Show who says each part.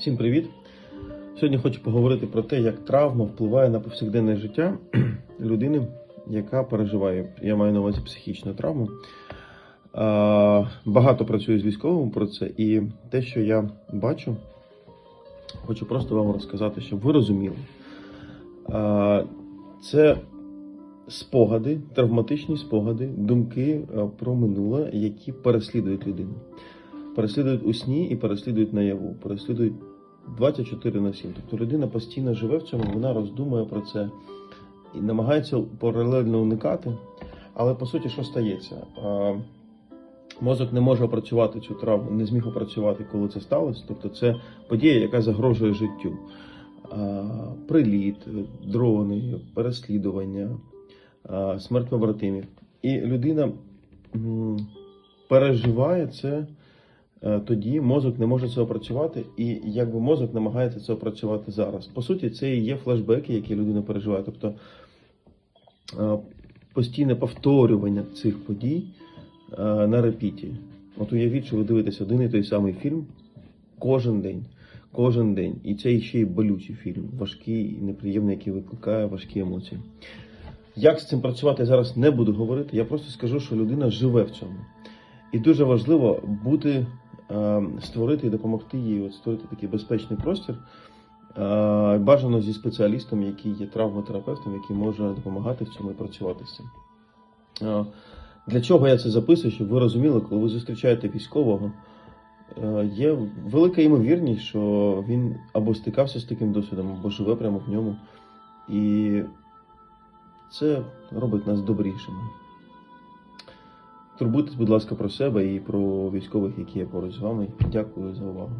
Speaker 1: Всім привіт! Сьогодні хочу поговорити про те, як травма впливає на повсякденне життя людини, яка переживає. Я маю на увазі психічну травму. Багато працюю з військовими про це, і те, що я бачу, хочу просто вам розказати, щоб ви розуміли. Це спогади, травматичні спогади, думки про минуле, які переслідують людину. Переслідують у сні і переслідують наяву, переслідують 24 на 7. Тобто людина постійно живе в цьому, вона роздумує про це і намагається паралельно уникати. Але по суті, що стається? Мозок не може опрацювати цю травму, не зміг опрацювати, коли це сталося. Тобто це подія, яка загрожує життю. Приліт, дрони, переслідування, смерть побратимів. І людина переживає це. Е, тоді мозок не може це опрацювати, і якби мозок намагається це опрацювати зараз. По суті, це і є флешбеки, які людина переживає. Тобто е, постійне повторювання цих подій е, на репіті. От уявіть, що ви дивитесь один і той самий фільм кожен день. Кожен день. І це ще й болючий фільм, важкий і неприємний, який викликає важкі емоції. Як з цим працювати я зараз не буду говорити. Я просто скажу, що людина живе в цьому. І дуже важливо бути, створити і допомогти їй от створити такий безпечний простір. е, Бажано зі спеціалістом, який є травматерапевтом, який може допомагати в цьому і працювати з цим. Е, Для чого я це записую, щоб ви розуміли, коли ви зустрічаєте військового, е, є велика ймовірність, що він або стикався з таким досвідом, або живе прямо в ньому. І це робить нас добрішими. Турбуйтесь, будь ласка, про себе і про військових, які є поруч з вами. Дякую за увагу.